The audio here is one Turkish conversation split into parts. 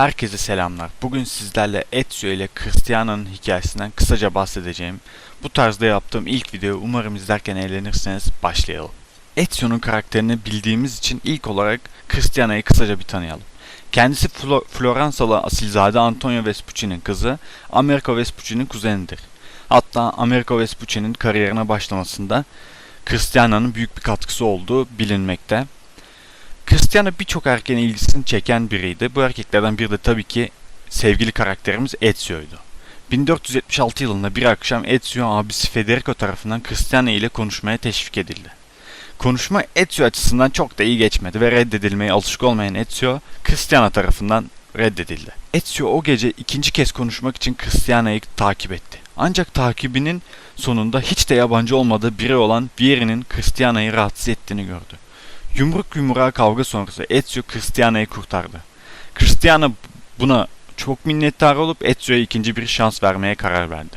Herkese selamlar. Bugün sizlerle Ezio ile Cristiano'nun hikayesinden kısaca bahsedeceğim. Bu tarzda yaptığım ilk video umarım izlerken eğlenirseniz başlayalım. Ezio'nun karakterini bildiğimiz için ilk olarak Cristiano'yu kısaca bir tanıyalım. Kendisi Flo- Floransalı asilzade Antonio Vespucci'nin kızı, Americo Vespucci'nin kuzenidir. Hatta Americo Vespucci'nin kariyerine başlamasında Cristiano'nun büyük bir katkısı olduğu bilinmekte. Cristiano birçok erkeğin ilgisini çeken biriydi. Bu erkeklerden biri de tabii ki sevgili karakterimiz Ezio'ydu. 1476 yılında bir akşam Ezio abisi Federico tarafından Cristiano ile konuşmaya teşvik edildi. Konuşma Ezio açısından çok da iyi geçmedi ve reddedilmeye alışık olmayan Ezio, Cristiano tarafından reddedildi. Ezio o gece ikinci kez konuşmak için Cristiano'yu takip etti. Ancak takibinin sonunda hiç de yabancı olmadığı biri olan Vieri'nin Cristiano'yu rahatsız ettiğini gördü. Yumruk yumruğa kavga sonrası Ezio Cristiano'yu kurtardı. Cristiano buna çok minnettar olup Ezio'ya ikinci bir şans vermeye karar verdi.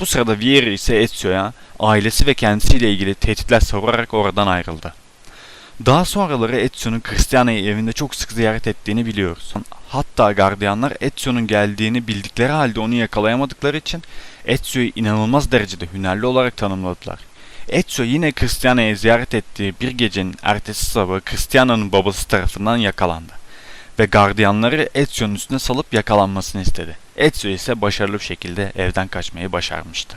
Bu sırada Vieri ise Ezio'ya ailesi ve kendisiyle ilgili tehditler savurarak oradan ayrıldı. Daha sonraları Ezio'nun Cristiano'yu evinde çok sık ziyaret ettiğini biliyoruz. Hatta gardiyanlar Ezio'nun geldiğini bildikleri halde onu yakalayamadıkları için Ezio'yu inanılmaz derecede hünerli olarak tanımladılar. Ezio yine Cristiano'yu ziyaret ettiği bir gecenin ertesi sabahı Cristiano'nun babası tarafından yakalandı. Ve gardiyanları Ezio'nun üstüne salıp yakalanmasını istedi. Ezio ise başarılı bir şekilde evden kaçmayı başarmıştı.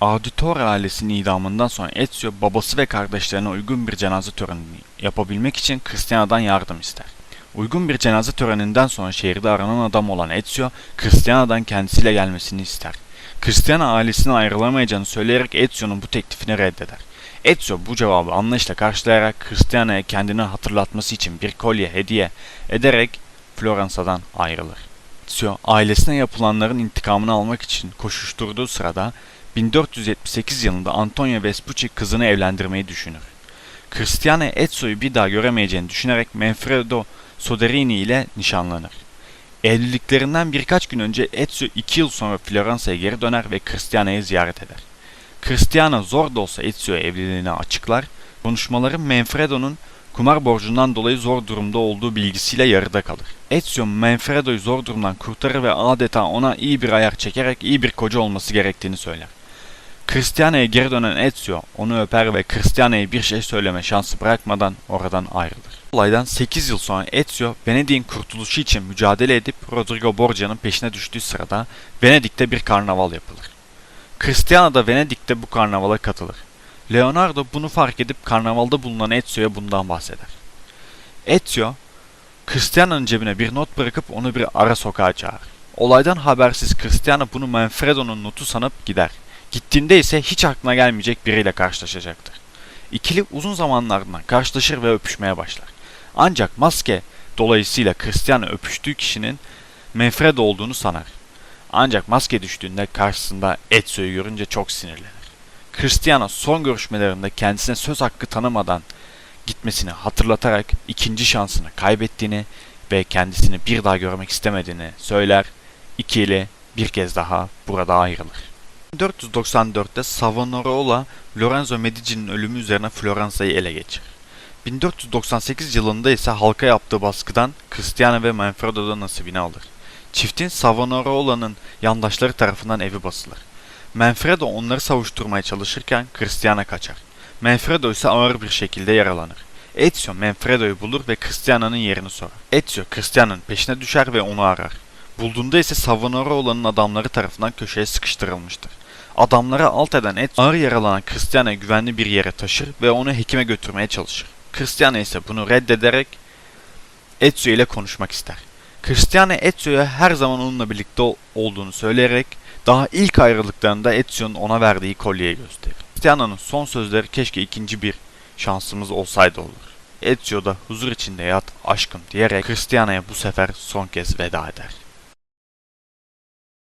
Auditore ailesinin idamından sonra Ezio babası ve kardeşlerine uygun bir cenaze töreni yapabilmek için Cristiano'dan yardım ister. Uygun bir cenaze töreninden sonra şehirde aranan adam olan Ezio, Cristiano'dan kendisiyle gelmesini ister. Cristiano ailesine ayrılamayacağını söyleyerek Ezio'nun bu teklifini reddeder. Ezio bu cevabı anlayışla karşılayarak Cristiano'ya kendini hatırlatması için bir kolye hediye ederek Floransa'dan ayrılır. Ezio ailesine yapılanların intikamını almak için koşuşturduğu sırada 1478 yılında Antonio Vespucci kızını evlendirmeyi düşünür. Cristiano Ezio'yu bir daha göremeyeceğini düşünerek Manfredo Soderini ile nişanlanır. Evliliklerinden birkaç gün önce Ezio 2 yıl sonra Floransa'ya geri döner ve Cristiano'yu ziyaret eder. Cristiano zor da olsa Ezio'ya evliliğini açıklar, konuşmaları Manfredo'nun kumar borcundan dolayı zor durumda olduğu bilgisiyle yarıda kalır. Ezio Manfredo'yu zor durumdan kurtarır ve adeta ona iyi bir ayar çekerek iyi bir koca olması gerektiğini söyler. Cristiano'ya geri dönen Ezio onu öper ve Cristiano'ya bir şey söyleme şansı bırakmadan oradan ayrılır. Olaydan 8 yıl sonra Ezio, Venedik'in kurtuluşu için mücadele edip Rodrigo Borgia'nın peşine düştüğü sırada Venedik'te bir karnaval yapılır. Cristiano da Venedik'te bu karnavala katılır. Leonardo bunu fark edip karnavalda bulunan Ezio'ya bundan bahseder. Ezio, Cristiano'nun cebine bir not bırakıp onu bir ara sokağa çağırır. Olaydan habersiz Cristiano bunu Manfredo'nun notu sanıp gider. Gittiğinde ise hiç aklına gelmeyecek biriyle karşılaşacaktır. İkili uzun zamanlardan karşılaşır ve öpüşmeye başlar. Ancak maske dolayısıyla Cristiano öpüştüğü kişinin Manfredo olduğunu sanar. Ancak maske düştüğünde karşısında Ezio'yu görünce çok sinirlenir. Cristiano son görüşmelerinde kendisine söz hakkı tanımadan gitmesini hatırlatarak ikinci şansını kaybettiğini ve kendisini bir daha görmek istemediğini söyler. İkili bir kez daha burada ayrılır. 1494'te Savonarola Lorenzo Medici'nin ölümü üzerine Floransa'yı ele geçirir. 1498 yılında ise halka yaptığı baskıdan Cristiano ve Manfredo'da nasibini alır. Çiftin Savonarola'nın yandaşları tarafından evi basılır. Manfredo onları savuşturmaya çalışırken Cristiano kaçar. Manfredo ise ağır bir şekilde yaralanır. Ezio Manfredo'yu bulur ve Cristiano'nun yerini sorar. Ezio Cristiano'nun peşine düşer ve onu arar. Bulduğunda ise Savonarola'nın adamları tarafından köşeye sıkıştırılmıştır. Adamları alt eden Ezio ağır yaralanan Cristiano'yu güvenli bir yere taşır ve onu hekime götürmeye çalışır. Cristiano ise bunu reddederek Ezio ile konuşmak ister. Cristiano Ezio'ya her zaman onunla birlikte olduğunu söyleyerek daha ilk ayrılıklarında Ezio'nun ona verdiği kolyeyi gösterir. Cristiano'nun son sözleri keşke ikinci bir şansımız olsaydı olur. Ezio da huzur içinde yat aşkım diyerek Cristiano'ya bu sefer son kez veda eder.